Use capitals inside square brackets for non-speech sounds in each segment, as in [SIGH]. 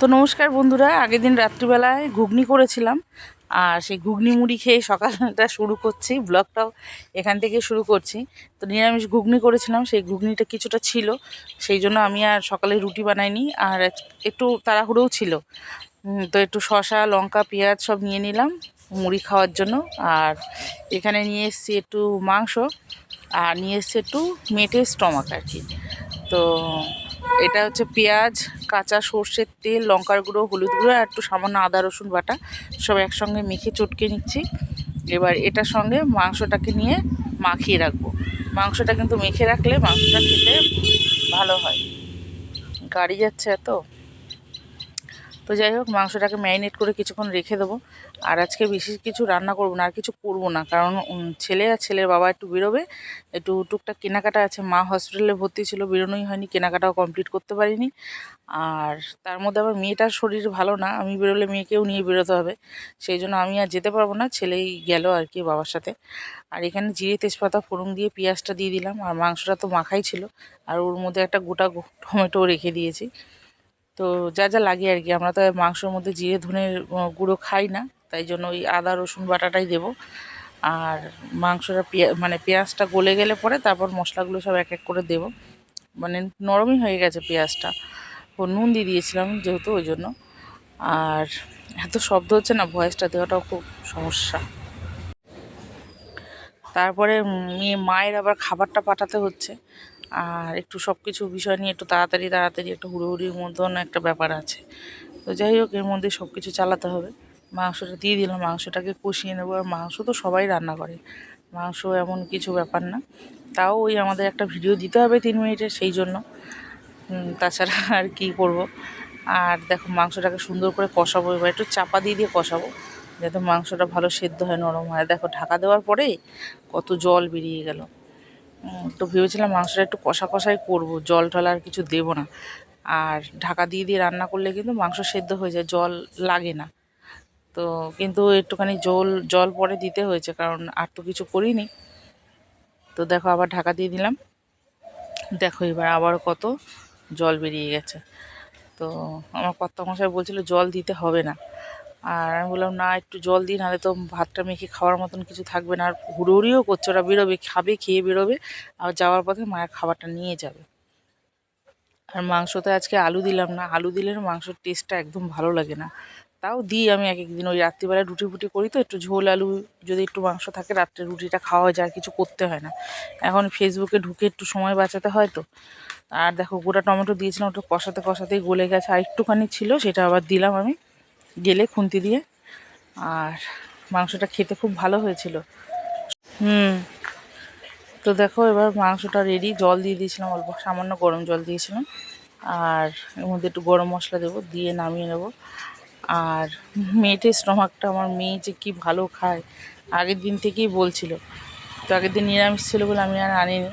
তো নমস্কার বন্ধুরা, আগের দিন রাত্রিবেলায় ঘুগনি করেছিলাম, আর সেই ঘুগনি মুড়ি খেয়ে সকালটা শুরু করছি, ব্লগটাও এখান থেকে শুরু করছি। তো নিরামিষ ঘুগনি করেছিলাম, সেই ঘুগনিটা কিছুটা ছিল, সেই জন্য আমি আর সকালে রুটি বানাইনি, আর একটু তাড়াহুড়োও ছিল। তো একটু শসা, লঙ্কা, পেঁয়াজ সব নিয়ে নিলাম মুড়ি খাওয়ার জন্য, আর এখানে নিয়ে এসেছি একটু মাংস, আর নিয়ে এসেছি একটু মেটে স্টমাক আর কি। তো এটা হচ্ছে পেঁয়াজ, কাঁচা সর্ষের তেল, লঙ্কার গুঁড়ো, হলুদ গুঁড়ো আর একটু সামান্য আদা, রসুন বাটা। সব একসঙ্গে মেখে চটকে নিচ্ছি। এবার এটার সঙ্গে মাংসটাকে নিয়ে মাখিয়ে রাখব। মাংসটা কিন্তু মেখে রাখলে মাংসটা খেতে ভালো হয়। গাড়ি যাচ্ছে এত? তো যাই হোক, মাংসটাকে ম্যারিনেট করে কিছুক্ষণ রেখে দেবো। আর আজকে বেশি কিছু রান্না করব না, আর কিছু করব না। কারণ ছেলে আর ছেলের বাবা একটু বেরোবে। একটু টুকটাক কেনাকাটা আছে। মা হসপিটালে ভর্তি ছিল, বেরোনোই হয়নি, কেনাকাটাও কমপ্লিট করতে পারিনি। আর তার মধ্যে আবার মেয়েটার শরীর ভালো না, আমি বেরোলে মেয়েকেও নিয়ে বেরোতে হবে। সেই জন্য আমি আর যেতে পারব না, ছেলেই গেল আর কি বাবার সাথে। আর এখানে জিরে, তেজপাতা, ফোড়ন দিয়ে পেঁয়াজটা দিয়ে দিলাম। আর মাংসটা তো মাখাই ছিল। আর ওর মধ্যে একটা গোটা টমেটো রেখে দিয়েছি। তো যা যা লাগে আর কি, আমরা তো মাংসের মধ্যে জিরে ধনের গুঁড়ো খাই না, তাই জন্য ওই আদা, রসুন বাটাটাই দেবো। আর মাংসটা পেঁয়া মানে পেঁয়াজটা গলে গেলে পরে তারপর মশলাগুলো সব এক এক করে দেবো। মানে নরমই হয়ে গেছে পেঁয়াজটা। ও নুন দিয়ে দিয়েছিলাম যেহেতু ওই জন্য। আর এত শব্দ হচ্ছে না, ভয়েসটা দেওয়াটাও খুব সমস্যা। তারপরে মেয়ে মায়ের আবার খাবারটা পাঠাতে হচ্ছে। আর একটু সব কিছু বিষয় নিয়ে একটু তাড়াতাড়ি তাড়াতাড়ি একটা হুড়োহুড়ির মতন একটা ব্যাপার আছে। তো যাই হোক, এর মধ্যে সব কিছু চালাতে হবে। মাংসটা দিয়ে দিলাম, মাংসটাকে কষিয়ে নেব। আর মাংস তো সবাই রান্না করে। মাংস এমন কিছু ব্যাপার না। তাও ওই আমাদের একটা ভিডিও দিতে হবে তিন মিনিটের সেই জন্য। তাছাড়া [LAUGHS] আর কি করব? আর দেখো, মাংসটাকে সুন্দর করে কষাবো এবার। একটু চাপা দিয়ে দিয়ে কষাবো। যাতে মাংসটা ভালো সেদ্ধ হয়, নরম হয়। দেখো, ঢাকা দেওয়ার পরে কত জল বেরিয়ে গেল। তো ভেবেছিলাম মাংসটা একটু কষা কষাই করব, জল টল আর কিছু দেবো না। আর ঢাকা দিয়ে দিয়ে রান্না করলে কিন্তু মাংস সেদ্ধ হয়ে যায়, জল লাগে না। তো কিন্তু একটুখানি জল জল পরে দিতে হয়েছে, কারণ আর তো কিছু করিনি। তো দেখো আবার ঢাকা দিয়ে দিলাম। দেখো এবার আবার কত জল বেরিয়ে গেছে। তো আমার কর্তামশাই বলছিল জল দিতে হবে না। আর আমি বললাম, না, একটু জল দিই, নাহলে তো ভাতটা মেখে খাওয়ার মতন কিছু থাকবে না। আর হুড়োহুড়িও করছে, ওরা বেরোবে, খাবে, খেয়ে বেরোবে আর যাওয়ার পথে মায়ের খাবারটা নিয়ে যাবে। আর মাংসতে আজকে আলু দিলাম না, আলু দিলে মাংসের টেস্টটা একদম ভালো লাগে না। তাও দিই আমি এক একদিন ওই রাত্রিবেলায় রুটি ফুটি করি তো, একটু ঝোল আলু, যদি একটু মাংস থাকে, রাত্রে রুটিটা খাওয়া যায় কিছু করতে হয় না। এখন ফেসবুকে ঢুকে একটু সময় বাঁচাতে হয় তো। আর দেখো, গোটা টমেটো দিয়েছিলাম, ওটা কষাতে কষাতেই গলে গেছে। আর একটুখানি ছিল, সেটা আবার দিলাম আমি। গেলে খুন্তি দিয়ে। আর মাংসটা খেতে খুব ভালো হয়েছিল। হুম। তো দেখো, এবার মাংসটা রেডি জল দিয়ে দিয়েছিলাম অল্প, সামান্য গরম জল দিয়েছিলাম। আর এর মধ্যে একটু গরম মশলা দেবো, দিয়ে নামিয়ে নেব। আর মেয়েটের স্টমাকটা আমার মেয়ে যে কী ভালো খায়, আগের দিন থেকেই বলছিল। তো আগের দিন নিরামিষ ছিল বলে আমি আর আনিনি।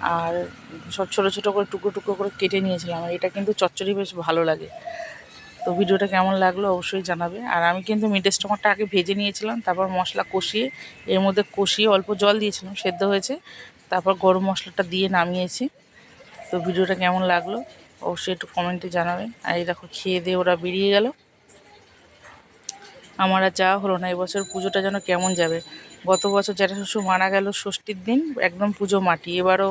আর সব ছোটো ছোটো করে টুকরো টুকরো করে কেটে নিয়েছিলাম। এটা কিন্তু চচ্চড়ি বেশ ভালো লাগে। তো ভিডিওটা কেমন লাগল অবশ্যই জানাবে। আর আমি কিন্তু মিটের স্টোমাকটা আগে ভেজে নিয়েছিলাম, তারপর মশলা কষিয়ে, এর মধ্যে কষিয়ে অল্প জল দিয়েছিলাম, সেদ্ধ হয়েছে। তারপর গরম মশলাটা দিয়ে নামিয়েছি। তো ভিডিওটা কেমন লাগল অবশ্যই একটু কমেন্টে জানাবে। আর এই দেখো, খেয়ে দিয়ে ওরা বেরিয়ে গেল। আমার আর যাওয়া হলো না, এবছর পুজোটা যেন কেমন যাবে। গত বছর জ্যাঠা শ্বশুর মারা গেল ষষ্ঠীর দিন, একদম পুজো মাটি। এবারও